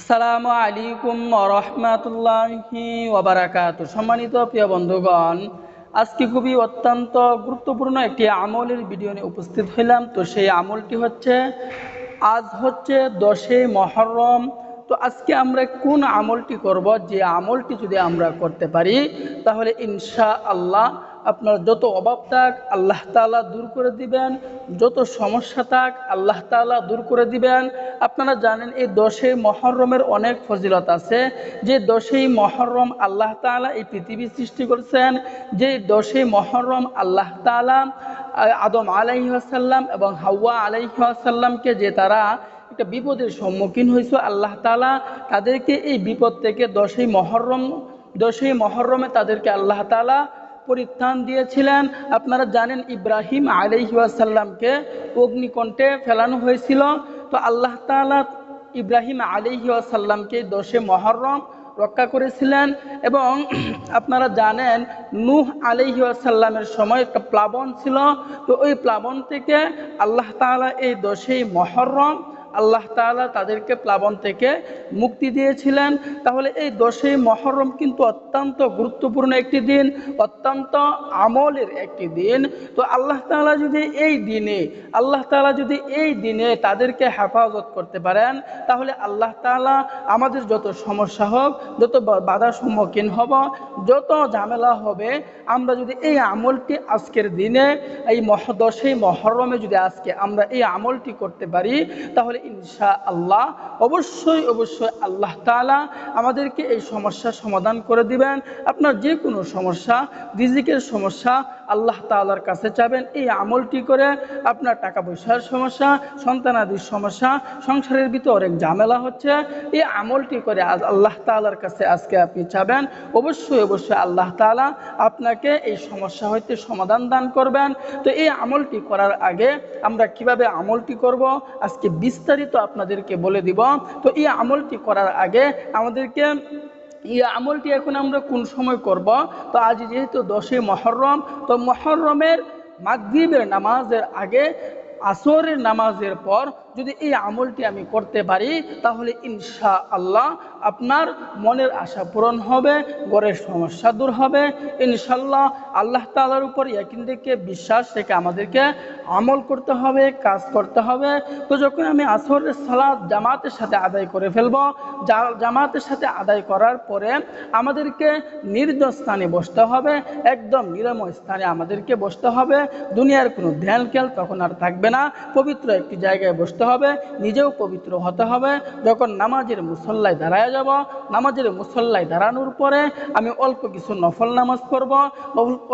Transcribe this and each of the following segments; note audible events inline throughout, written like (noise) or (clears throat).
আসসালামু আলাইকুম রহমাতুল্লাহি ওবারাকাত সম্মানিত প্রিয় বন্ধুগণ, আজকে খুবই অত্যন্ত গুরুত্বপূর্ণ একটি আমলের ভিডিও নিয়ে উপস্থিত হইলাম। তো সেই আমলটি হচ্ছে, আজ হচ্ছে দশে মহরম। তো আজকে আমরা কোন আমলটি করব? যে আমলটি যদি আমরা করতে পারি, তাহলে ইনশা আল্লাহ আপনার যত অভাব থাক, আল্লাহ তাআলা দূর করে দিবেন। যত সমস্যা থাক, আল্লাহ তাআলা দূর করে দিবেন। আপনারা জানেন, এই দশই মহরমের অনেক ফজিলত আছে। যে দশই মহরম আল্লাহ তাআলা এই পৃথিবী সৃষ্টি করেছেন, যে দশই মহরম আল্লাহ তাআলা আদম আলাইহাসাল্লাম এবং হাওয়া আলাইহাসাল্লামকে যে তারা একটা বিপদের সম্মুখীন হয়েছে, আল্লাহ তাআলা তাদেরকে এই বিপদ থেকে দশই মহরম, দশই মহরমে তাদেরকে আল্লাহ তাআলা পরিত্রাণ দিয়েছিলেন। আপনারা জানেন ইব্রাহিম আলিহাসাল্লামকে অগ্নিকণ্ঠে ফেলানো হয়েছিল। তো আল্লাহ তাআলা ইব্রাহিম আলিহাসাল্লামকে দশে মহরম রক্ষা করেছিলেন এবং (clears throat) আপনারা জানেন নূহ আলিহাসাল্লামের সময় একটা প্লাবন ছিল। তো ওই প্লাবন থেকে আল্লাহ তাআলা এই দশই মহরম আল্লাহ তাআলা তাদেরকে প্লাবন থেকে মুক্তি দিয়েছিলেন। তাহলে এই দশই মহরম কিন্তু অত্যন্ত গুরুত্বপূর্ণ একটি দিন, অত্যন্ত আমলের একটি দিন। তো আল্লাহ তাআলা যদি এই দিনে, আল্লাহ তালা যদি এই দিনে তাদেরকে হেফাজত করতে পারেন, তাহলে আল্লাহ তাআলা আমাদের যত সমস্যা হোক, যত বাধার সম্মুখীন হব, যত ঝামেলা হবে, আমরা যদি এই আমলটি আজকের দিনে, এই দশই মহরমে যদি আজকে আমরা এই আমলটি করতে পারি, তাহলে ইনশা আল্লাহ অবশ্যই অবশ্যই আল্লাহ তাআলা আমাদেরকে এই সমস্যার সমাধান করে দিবেন। আপনার যে কোনো সমস্যা, রিজিকের সমস্যা, আল্লাহ তাআলার কাছে চাবেন। এই আমলটি করে আপনার টাকা পয়সার সমস্যা, সন্তানাদির সমস্যা, সংসারের ভিতরে অনেক ঝামেলা হচ্ছে। এই আমলটি করে আজ আল্লাহ তাআলার কাছে আজকে আপনি চাবেন। অবশ্যই অবশ্যই আল্লাহ তাআলা আপনাকে এই সমস্যা হইতে সমাধান দান করবেন। তো এই আমলটি করার আগে আমরা কীভাবে আমলটি করব? আজকে বিস্তারিত আপনাদেরকে বলে দিব। তো এই আমলটি করার আগে আমাদেরকে, এই আমলটি এখন আমরা কোন সময় করব? তো আজ যেহেতু দশই মহরম, তো মহরমের মাগরিবের নামাজের আগে আসরের নামাজের পর যদি এই আমলটি আমি করতে পারি, তাহলে ইনশা আল্লাহ আপনার মনের আশা পূরণ হবে গড়ের সমস্যা দূর হবে। ইনশাল্লাহ আল্লাহ তালার উপর ইয়াকিন থেকে বিশ্বাস থেকে আমাদেরকে আমল করতে হবে, কাজ করতে হবে। তো যখন আমি আসরের সালাদ জামাতের সাথে আদায় করে ফেলব জামাতের সাথে আদায় করার পরে আমাদেরকে নির্জন স্থানে বসতে হবে, একদম নিরাময় স্থানে আমাদেরকে বসতে হবে। দুনিয়ার কোনো ধ্যান খেয়াল তখন আর থাকবে না, পবিত্র একটি জায়গায় বসতে হবে, নিজেও পবিত্র হতে হবে। যখন নামাজের মুসল্লায় দাঁড়ায় যাব, নামাজের মুসল্লায় দাঁড়ানোর পরে আমি অল্প কিছু নফল নামাজ পড়ব।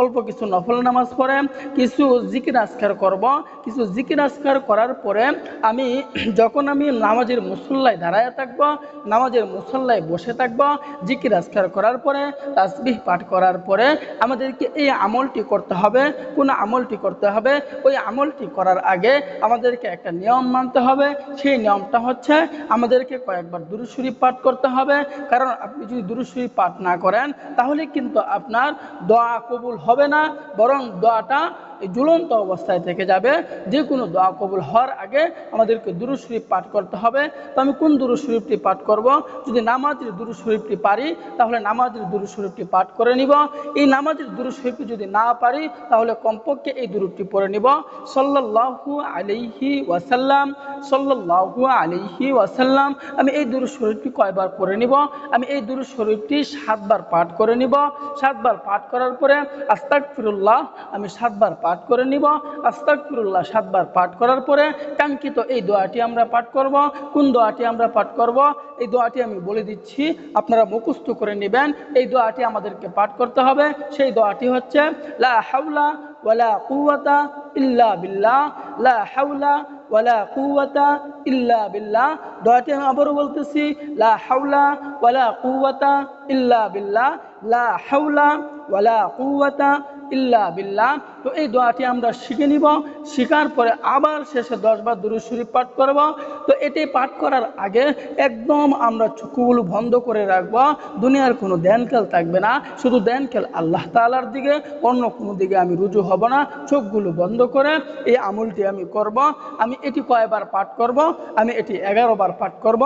অল্প কিছু নফল নামাজ পড়ে কিছু জিকির আসকার করব। কিছু জিকির আসকার করার পরে আমি (clears throat) যখন আমি নামাজের মুসল্লায় দাঁড়ায় থাকব, নামাজের মুসল্লায় বসে থাকব, জিকির আসকার করার পরে, তাসবিহ পাঠ করার পরে আমাদেরকে এই আমলটি করতে হবে। কোন আমলটি করতে হবে? ওই আমলটি করার আগে আমাদেরকে একটা নিয়ম মানতে হবে, সেই নিয়মটা হচ্ছে আমাদেরকে কয়েকবার দুরুশরী পাঠ করতে হবে। কারণ আপনি যদি দুরুশরী পাঠ না করেন, তাহলে কিন্তু আপনার দোয়া কবুল হবে না, বরং দোয়াটা এই ঝুলন্ত অবস্থায় থেকে যাবে। যে কোনো দোয়া কবুল হওয়ার আগে আমাদেরকে দুরু শরীফ পাঠ করতে হবে। তো আমি কোন দুরু শরীফটি পাঠ করব? যদি নামাজের দুরু শরীফটি পারি, তাহলে নামাজের দুরু শরীফটি পাঠ করে নিব। এই নামাজের দুরু শরীফটি যদি না পারি, তাহলে কমপক্ষে এই দুরুটি পড়ে নিব। সাল্লাহু আলাইহি ওয়াসাল্লাম সাল্লাহু আলিহি ওয়াসাল্লাম, আমি এই দুরু শরীফটি কয়বার পড়ে নিব? আমি এই দুরু শরীফটি সাতবার পাঠ করে নিব। সাতবার পাঠ করার পরে আস্তাক ফিরুল্লাহ আমি সাতবার পাঠ করে নিব। আস্তাকফিরুল্লাহ সাতবার পাঠ করার পরে কাঙ্ক্ষিত এই দোয়াটি আমরা পাঠ করব। কোন দোয়াটি আমরা পাঠ করব? এই দোয়াটি আমি বলে দিচ্ছি, আপনারা মুখস্থ করে নেবেন। এই দোয়াটি আমাদেরকে পাঠ করতে হবে। সেই দোয়াটি হচ্ছে, লা হাওলা ওয়ালা কুওয়াতা ইল্লা বিল্লাহ। লা হাওলা ওয়ালা কুওয়াতা ইল্লা বিল্লাহ। দোয়াটি আমি আবারও বলতেছি, লা হাওলা ওয়ালা কুওয়াতা ইল্লা বিল্লাহ। লা হাওলা ওয়ালা কুওয়াতা ইল্লা বিল্লাহ। তো এই দোয়াটি আমরা শিখে নিব। শিখার পরে আবার শেষে দশবার দুরুদ শরীফ পাঠ করব। তো এটি পাঠ করার আগে একদম আমরা চোখগুলো বন্ধ করে রাখব। দুনিয়ার কোনো ধ্যান খেল থাকবে না। শুধু ধ্যান খেল আল্লাহ তালার দিকে, অন্য কোনো দিকে আমি রুজু হব না। চোখগুলো বন্ধ করে এই আমলটি আমি করব। আমি এটি কয়বার পাঠ করব? আমি এটি এগারো বার পাঠ করব।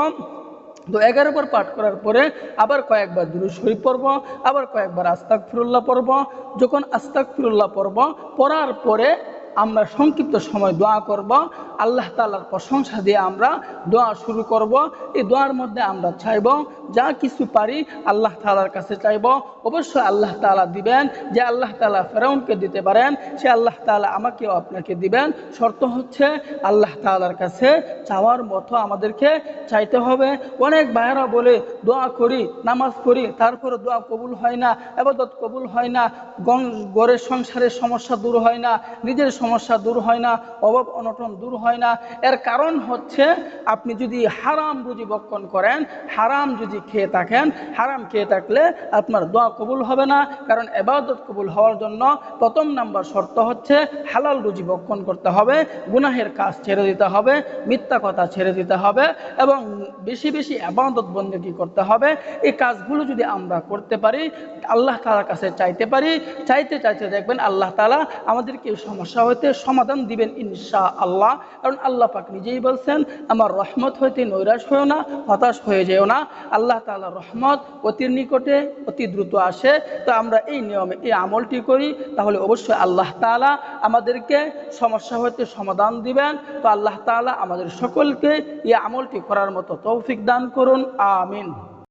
তো এগারো বার পাঠ করার পরে আবার কয়েকবার দুরু শরীফ পড়ব, আবার কয়েকবার আস্তাক ফিরুল্লাহ পড়ব। যখন আস্তাক ফিরুল্লাহ পড়ব, পড়ার পরে আমরা সংক্ষিপ্ত সময় দোয়া করব। আল্লাহ তালার প্রশংসা দিয়ে আমরা দোয়া শুরু করব। এই দোয়ার মধ্যে আমরা চাইব যা কিছু পারি আল্লাহ তালার কাছে চাইব। অবশ্যই আল্লাহ তালা দিবেন যে আল্লাহ তালা ফেরাউনকে দিতে পারেন, সে আল্লাহ তালা আমাকেও আপনাকে দিবেন। শর্ত হচ্ছে আল্লাহ তালার কাছে চাওয়ার মতো আমাদেরকে চাইতে হবে। অনেক ভাইয়েরা বলে, দোয়া করি, নামাজ পড়ি তারপরে দোয়া কবুল হয় না, আবাদত কবুল হয় না, গং- ঘরের সংসারের সমস্যা দূর হয় না, নিজের সমস্যা দূর হয় না, অভাব অনটন দূর হয় না। এর কারণ হচ্ছে, আপনি যদি হারাম রুজি বক্ষণ করেন, হারাম যদি খেয়ে থাকেন, হারাম খেয়ে থাকলে আপনার দোয়া কবুল হবে না। কারণ এবাদত কবুল হওয়ার জন্য প্রথম নাম্বার শর্ত হচ্ছে হালাল রুজি বক্ষণ করতে হবে, গুনাহের কাজ ছেড়ে দিতে হবে, মিথ্যা কথা ছেড়ে দিতে হবে এবং বেশি বেশি আবাদত বন্দেগী করতে হবে। এই কাজগুলো যদি আমরা করতে পারি, আল্লাহ তালার কাছে চাইতে পারি, চাইতে চাইতে দেখবেন আল্লাহ তালা আমাদেরকে সমস্যা হইতে সমাধান দিবেন ইনশা আল্লাহ কারণ আল্লাহ পাক নিজেই বলছেন, আমার রহমত হইতে নৈরাশ হয়েও না, হতাশ হয়ে যেও না। আল্লাহ তালা রহমত অতির নিকটে, অতি দ্রুত আসে। তো আমরা এই নিয়মে এই আমলটি করি। তাহলে অবশ্যই আল্লাহ তালা আমাদেরকে সমস্যা হইতে সমাধান দিবেন। তো আল্লাহ তালা আমাদের সকলকে এই আমলটি করার মতো তৌফিক দান করুন। আমিন।